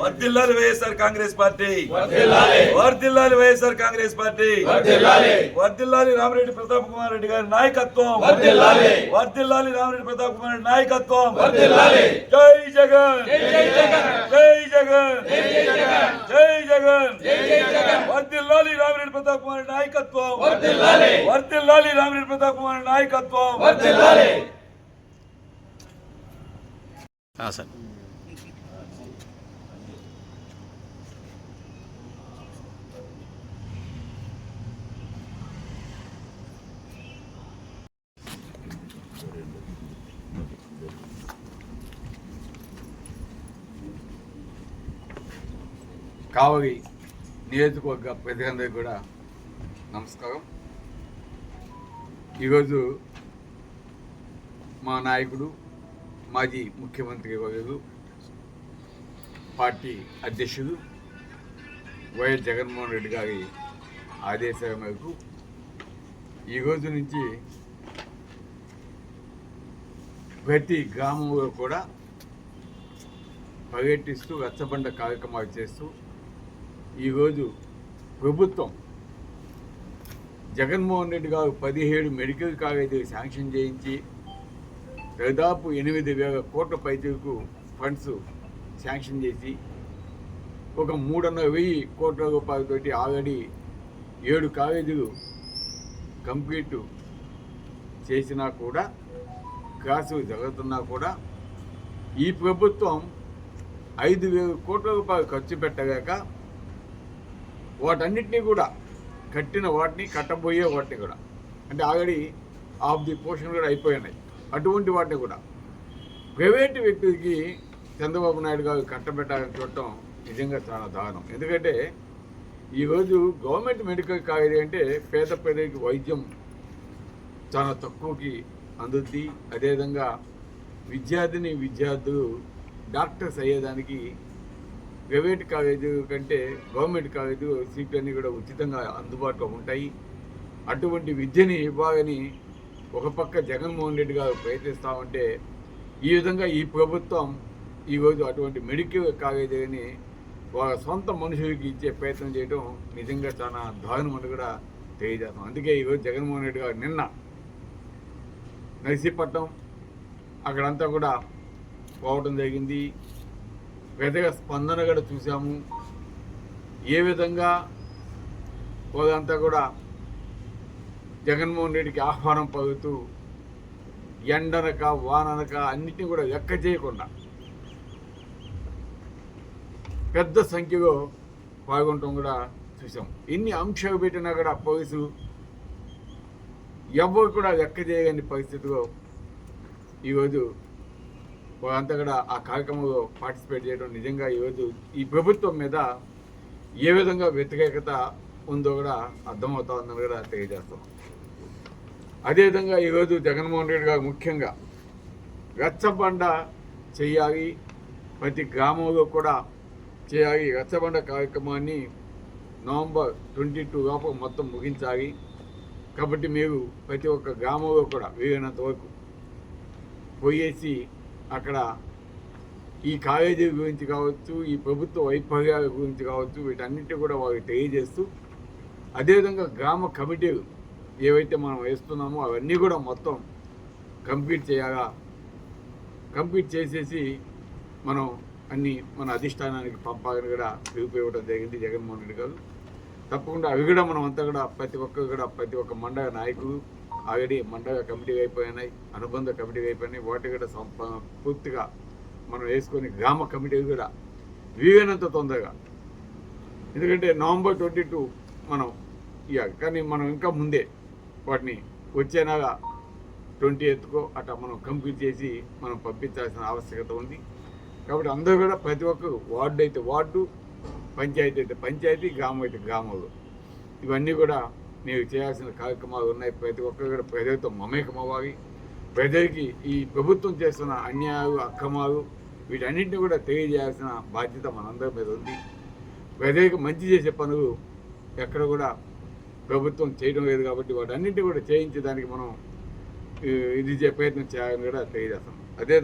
వర్దిల్లాలి వైఎస్ఆర్ కాంగ్రెస్ పార్టీ వర్దిల్లాలి వైఎస్ఆర్ కాంగ్రెస్ పార్టీ వర్దిల్లాలి రామరెడ్డి ప్రతాప్ కుమార్ రెడ్డి గారి నాయకత్వం వర్దిల్లాలి రామరెడ్డి ప్రతాప్ కుమార్ రెడ్డి నాయకత్వం జై జగన్ జై జగన్ జై జగన్ వర్దిల్లాలి రామరెడ్డి ప్రతాప్ కుమార్ రెడ్డి నాయకత్వం వర్దిల్లాలి రామరెడ్డి ప్రతాప్ కుమార్ రెడ్డి నాయకత్వం సార్ కావలి నియోజకవర్గ ప్రజలందరికీ కూడా నమస్కారం. ఈరోజు మా నాయకుడు మాజీ ముఖ్యమంత్రి వర్యులు పార్టీ అధ్యక్షుడు వైఎస్ జగన్మోహన్ రెడ్డి గారి ఆదేశాల మేరకు ఈరోజు నుంచి ప్రతి గ్రామంలో కూడా పర్యటిస్తూ రచ్చబండ కార్యక్రమాలు చేస్తూ ఈరోజు ప్రభుత్వం జగన్మోహన్ రెడ్డి గారు పదిహేడు మెడికల్ కాలేజీలు శాంక్షన్ చేయించి దాదాపు ఎనిమిది వేల కోట్ల పైచలకు ఫండ్స్ శాంక్షన్ చేసి ఒక మూడున్నర వెయ్యి కోట్ల రూపాయలతోటి ఆల్రెడీ ఏడు కాలేజీలు కంప్లీట్ చేసినా కూడా క్లాసులు జరుగుతున్నా కూడా ఈ ప్రభుత్వం ఐదు వేల కోట్ల రూపాయలు ఖర్చు పెట్టగాక వాటన్నిటినీ కూడా కట్టిన వాటిని కట్టబోయే వాటిని కూడా. అంటే ఆల్రెడీ ఆఫ్ ది పోర్షన్ కూడా అయిపోయినాయి. అటువంటి వాటిని కూడా. ప్రైవేటు వ్యక్తికి చంద్రబాబు నాయుడు గారు కట్టబెట్టాలని చూడటం నిజంగా చాలా దారుణం. ఎందుకంటే ఈరోజు గవర్నమెంట్ మెడికల్ కాలేజీ అంటే పేద ప్రజలకి వైద్యం చాలా తక్కువకి అందుద్ది. అదేవిధంగా విద్యార్థిని విద్యార్థులు డాక్టర్స్ అయ్యేదానికి ప్రైవేట్ కాలేజీ కంటే గవర్నమెంట్ కాలేజీ సీట్లు అన్నీ కూడా ఉచితంగా అందుబాటులో ఉంటాయి. అటువంటి విద్యని ఇవ్వాలని ఒక పక్క జగన్మోహన్ రెడ్డి గారు ప్రయత్నిస్తూ ఉంటే ఈ విధంగా ఈ ప్రభుత్వం ఈరోజు అటువంటి మెడికల్ కాలేజీని వాళ్ళ సొంత మనుషులకి ఇచ్చే ప్రయత్నం చేయడం నిజంగా చాలా దారుణమని కూడా తెలియజేస్తాం. అందుకే ఈరోజు జగన్మోహన్ రెడ్డి గారు నిన్న నర్సీపట్నం అక్కడంతా కూడా పోవడం జరిగింది. పెద్దగా స్పందన కూడా చూసాము ఏ విధంగా పోదంతా కూడా జగన్మోహన్ రెడ్డికి ఆహ్వానం పలుకుతూ ఎండనక వాననక అన్నిటిని కూడా లెక్క చేయకుండా పెద్ద సంఖ్యలో పాల్గొనటం కూడా చూసాం ఎన్ని అంశాలు పెట్టినా కూడా పోలీసు ఎవరు కూడా లెక్క చేయని పరిస్థితిలో ఈరోజు అంతా కూడా ఆ కార్యక్రమంలో పార్టిసిపేట్ చేయడం నిజంగా ఈరోజు ఈ ప్రభుత్వం మీద ఏ విధంగా వ్యతిరేకత ఉందో కూడా అర్థమవుతా ఉందని కూడా తెలియజేస్తాం. అదేవిధంగా ఈరోజు జగన్మోహన్ రెడ్డి గారు ముఖ్యంగా రచ్చబండ చేయాలి ప్రతి గ్రామంలో కూడా చేయాలి. రచ్చబండ కార్యక్రమాన్ని నవంబర్ ట్వంటీ టూ లోపు మొత్తం ముగించాలి. కాబట్టి మీరు ప్రతి ఒక్క గ్రామంలో కూడా వీలైనంత వరకు పోయేసి అక్కడ ఈ కాలేజీ గురించి కావచ్చు ఈ ప్రభుత్వ వైఫల్యాల గురించి కావచ్చు వీటన్నిటి కూడా వారికి తెలియజేస్తూ అదేవిధంగా గ్రామ కమిటీలు ఏవైతే మనం వేస్తున్నామో అవన్నీ కూడా మొత్తం కంప్లీట్ చేయాలా? కంప్లీట్ చేసేసి మనం అన్ని మన అధిష్టానానికి పంపాలని కూడా పిలుపు జరిగింది జగన్మోహన్ రెడ్డి గారు. తప్పకుండా అవి కూడా మనం అంతా కూడా ప్రతి ఒక్కరు కూడా ప్రతి ఒక్క మండల నాయకులు ఆల్రెడీ మండల కమిటీ అయిపోయినాయి అనుబంధ కమిటీ అయిపోయినాయి వాటి కూడా పూర్తిగా మనం వేసుకొని గ్రామ కమిటీ కూడా వీలైనంత తొందరగా. ఎందుకంటే నవంబర్ ట్వంటీ టూ మనం ఇవ్వాలి కానీ మనం ఇంకా ముందే వాటిని వచ్చేనాగా ట్వంటీ ఎత్తుకో అట్లా మనం కంప్లీట్ చేసి మనం పంపించాల్సిన ఆవశ్యకత ఉంది. కాబట్టి అందరూ కూడా ప్రతి ఒక్కరు వార్డు అయితే వార్డు పంచాయతీ అయితే పంచాయతీ గ్రామం అయితే గ్రామాలు. ఇవన్నీ కూడా నీవు చేయాల్సిన కార్యక్రమాలు ఉన్నాయి. ప్రతి ఒక్కరు కూడా ప్రజలతో మమేకం అవ్వాలి ప్రజలకి ఈ ప్రభుత్వం చేస్తున్న అన్యాయాలు అక్రమాలు వీటన్నింటినీ కూడా తెలియజేయాల్సిన బాధ్యత మనందరి మీద ఉంది. ప్రజలకు మంచి చేసే పనులు ఎక్కడ కూడా ప్రభుత్వం చేయడం లేదు కాబట్టి వాటన్నింటినీ కూడా చేయించడానికి మనం ఇది చే- ప్రయత్నం చేయాలని కూడా తెలియజేస్తాం అదే